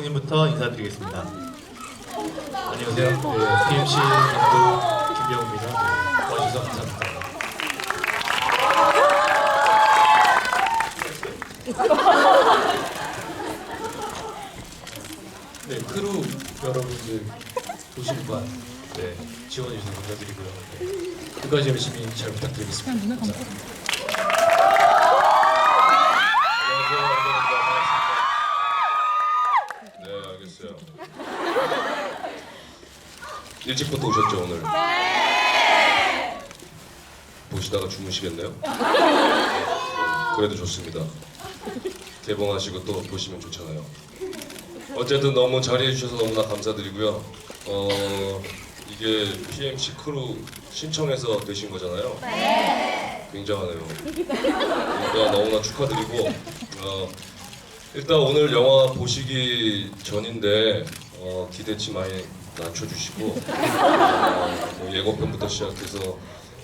형님부터 인사드리겠습니다. 안녕하세요. 네, PMC 감독 김병우입니다. 네, 와주셔서 감사합니다. 네, 크루 여러분들 도시관 네, 지원해주셔서 감사드리고요. 네, 끝까지 열심히 잘 부탁드리겠습니다. 감사합니다. 네, 알겠어요. 일찍부터 오셨죠 오늘? 네. 보시다가 주무시겠네요. 그래도 좋습니다. 개봉하시고 또 보시면 좋잖아요. 어쨌든 너무 잘해 주셔서 너무나 감사드리고요. 어 이게 PMC 크루 신청해서 되신 거잖아요. 굉장하네요. 그러니까 너무나 축하드리고 어, 일단 오늘 영화 보시기 전인데 어, 기대치 많이 낮춰주시고 어, 뭐 예고편부터 시작해서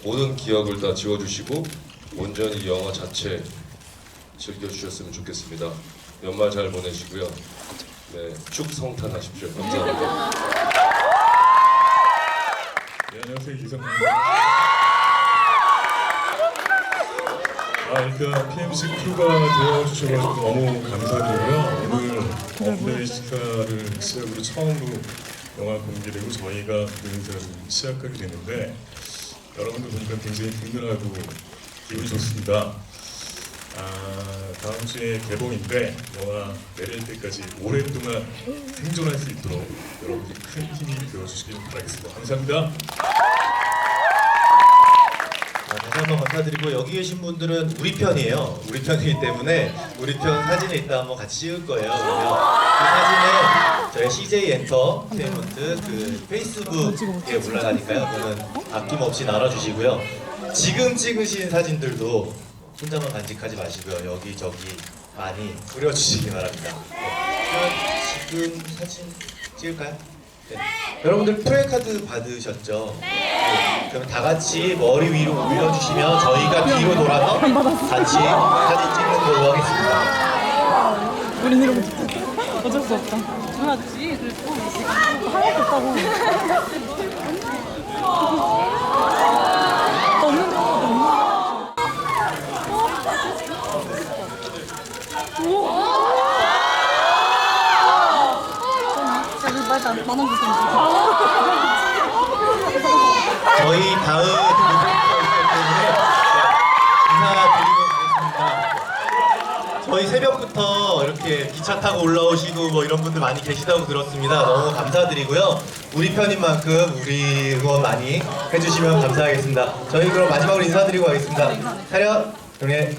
모든 기억을 다 지워주시고 온전히 이 영화 자체 즐겨주셨으면 좋겠습니다. 연말 잘 보내시고요. 네, 축 성탄하십시오. 감사합니다. 네, 안녕하세요 이성입니다. 아 일단 PMC 크루가 되어주셔서 너무 감사드리고요. 오늘 어플레이 시카를 시작으로 처음으로 영화 공개되고 저희가 그 인사를 시작하게 됐는데 여러분들 보니까 굉장히 든든하고 기분이 좋습니다. 아, 다음 주에 개봉인데 영화 내릴 때까지 오랫동안 생존할 수 있도록 여러분들이 큰 힘이 되어주시길 바라겠습니다. 감사합니다. 한번 감사드리고 여기 계신 분들은 우리 편이에요. 우리 편이기 때문에 우리 편 사진에 이따 한번 같이 찍을 거예요. 그러면 그 사진은 저희 CJ 엔터테인먼트 그 페이스북에 올라가니까요. 그거는 아낌없이 나눠주시고요. 지금 찍으신 사진들도 혼자만 간직하지 마시고요. 여기 저기 많이 뿌려주시기 바랍니다. 네. 그럼 지금 사진 찍을까요? 네. 여러분들 프레카드 받으셨죠? 네. 그럼 다 같이 머리 위로 올려주시면 저희가 뒤로 돌아서 같이 사진 찍는 걸로 하겠습니다. 우린 이러고 있다. 어쩔 수 없다. 하지. 하나도 없다고. 말도 안 나눠주세요. 저희 다음 녹음부터 있기 때문에 인사드리고 가겠습니다. 저희 새벽부터 이렇게 기차 타고 올라오시고 뭐 이런 분들 많이 계시다고 들었습니다. 너무 감사드리고요. 우리 편인 만큼 우리 응원 많이 해주시면 감사하겠습니다. 저희 그럼 마지막으로 인사드리고 가겠습니다. 차렷, 정례,